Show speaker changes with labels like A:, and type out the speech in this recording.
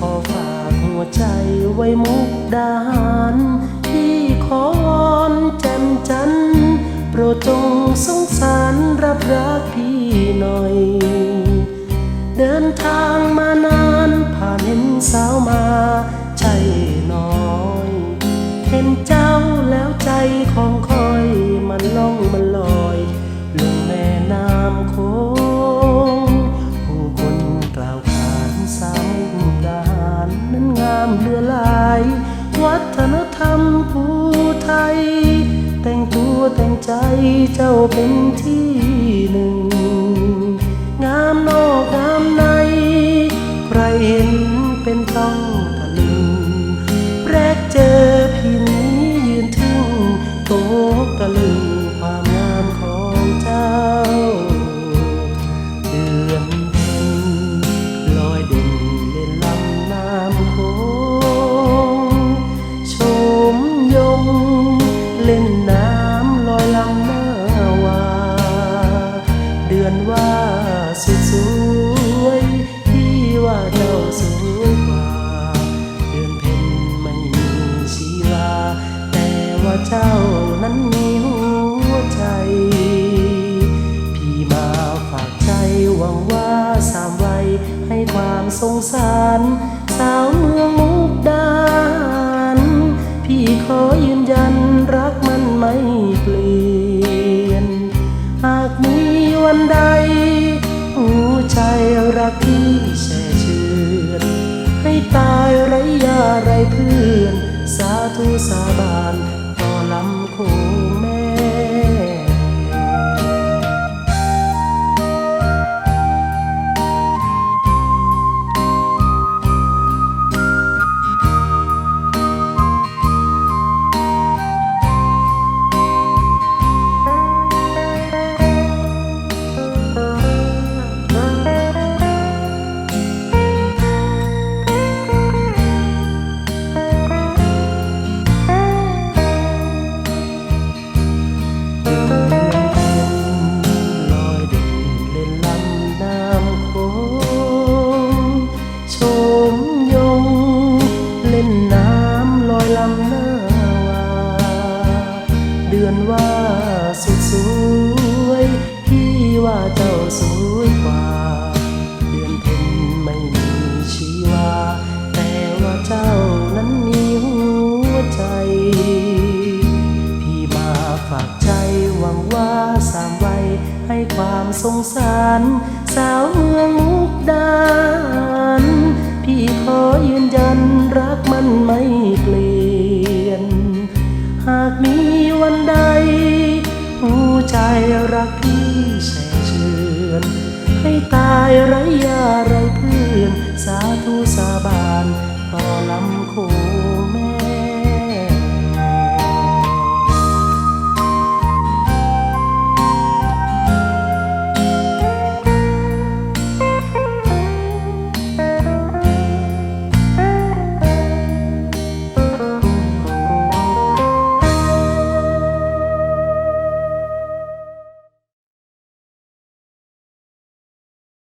A: ขอฝากหัวใจไว้มุกดาหารที่ขอนแจ่มจันทร์โปรดจงสงสารรับรักพี่หน่อย เดินทางมานานผ่านเห็นสาวมา ใจน้อ ใจเจ้าเป็นที่หนึ่ง งามนอกงามใน จ้านั้นมีหัวใจ พี่มาฝากใจหวังว่าสามวัยให้ความสงสาร สาวเมืองมุกดาหพี่ขอยืนยันรักมันไม่เปลี่ยน หากมีวันใด หัวใจรักพี่แช่เชือนให้ตายไรยาไรเพื่อน สาธุสาบาน นน้ำลอยลำหน้าวา เดือนว่าสุดสวยพี่ว่าเจ้าสวยกว่า เดือนเพ็ญไม่มีชีวา แต่ว่าเจ้านั้นมีหัวใจ พี่มาฝากใจหวังว่าสามวัยให้ความสงสาร สาวเมือง หากมีวันใดหัวใจรักพี่แช่เชือนให้ตายไร